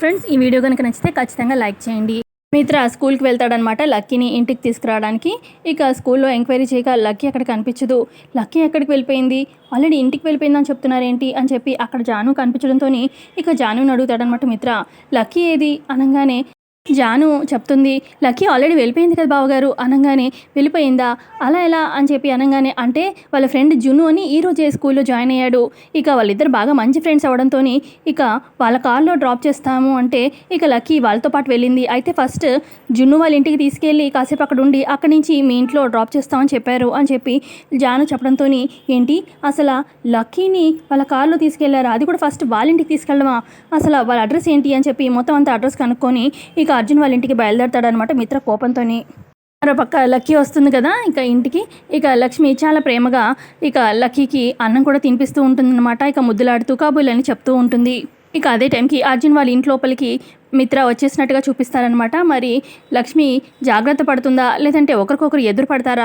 Friends ఈ video కనుక నచ్చితే ఖచ్చితంగా లైక్ చేయండి. మిత్ర స్కూల్కి వెళ్తాడనమాట లక్కీని ఇంటికి తీసుకురావడానికి. ఇక స్కూల్లో ఎంక్వైరీ చేయగా లక్కీ అక్కడ కనిపించదు. లక్కీ ఎక్కడికి వెళ్ళిపోయింది? ఆల్రెడీ ఇంటికి వెళ్ళిపోయిందని చెప్తున్నారేంటి అని చెప్పి అక్కడ జాను కనిపించడంతో ఇక జానుని అడుగుతాడనమాట మిత్ర. లక్కీ ఏది? అనగానే జాను చెప్తుంది లక్కీ ఆల్రెడీ వెళ్ళిపోయింది కదా బావగారు అనగానే వెళ్ళిపోయిందా? అలా ఎలా? అని చెప్పి అనగానే అంటే వాళ్ళ ఫ్రెండ్ జున్ను అని ఈ రోజే స్కూల్లో జాయిన్ అయ్యాడు. ఇక వాళ్ళిద్దరు బాగా మంచి ఫ్రెండ్స్ అవడంతో ఇక వాళ్ళ కార్లో డ్రాప్ చేస్తాము అంటే ఇక లక్కీ వాళ్ళతో పాటు వెళ్ళింది. అయితే ఫస్ట్ జున్ను వాళ్ళ ఇంటికి తీసుకెళ్ళి కాసేపు అక్కడ ఉండి అక్కడి నుంచి మీ ఇంట్లో డ్రాప్ చేస్తామని చెప్పారు అని చెప్పి జాను చెప్పడంతో ఏంటి? అసలు లక్కీని వాళ్ళ కార్లో తీసుకెళ్ళారా? అది కూడా ఫస్ట్ వాళ్ళ ఇంటికి తీసుకెళ్ళడమా? అసలు వాళ్ళ అడ్రస్ ఏంటి? అని చెప్పి మొత్తం అంతా అడ్రస్ కనుక్కొని ఇక అర్జున్ వాళ్ళ ఇంటికి బయలుదేరతాడనమాట మిత్ర కోపంతోని. మరో పక్క లక్కీ వస్తుంది కదా ఇక ఇంటికి. ఇక లక్ష్మి చాలా ప్రేమగా ఇక లక్కీకి అన్నం కూడా తినిపిస్తూ ఉంటుందన్నమాట. ఇక ముద్దులాడుతూ కాబోలని చెప్తూ ఉంటుంది. ఇక అదే టైంకి అర్జున్ వాళ్ళ ఇంటి లోపలికి మిత్ర వచ్చేసినట్టుగా చూపిస్తారనమాట మరి లక్ష్మి జాగ్రత్త పడుతుందా? లేదంటే ఒకరికొకరు ఎదురు పడతారా?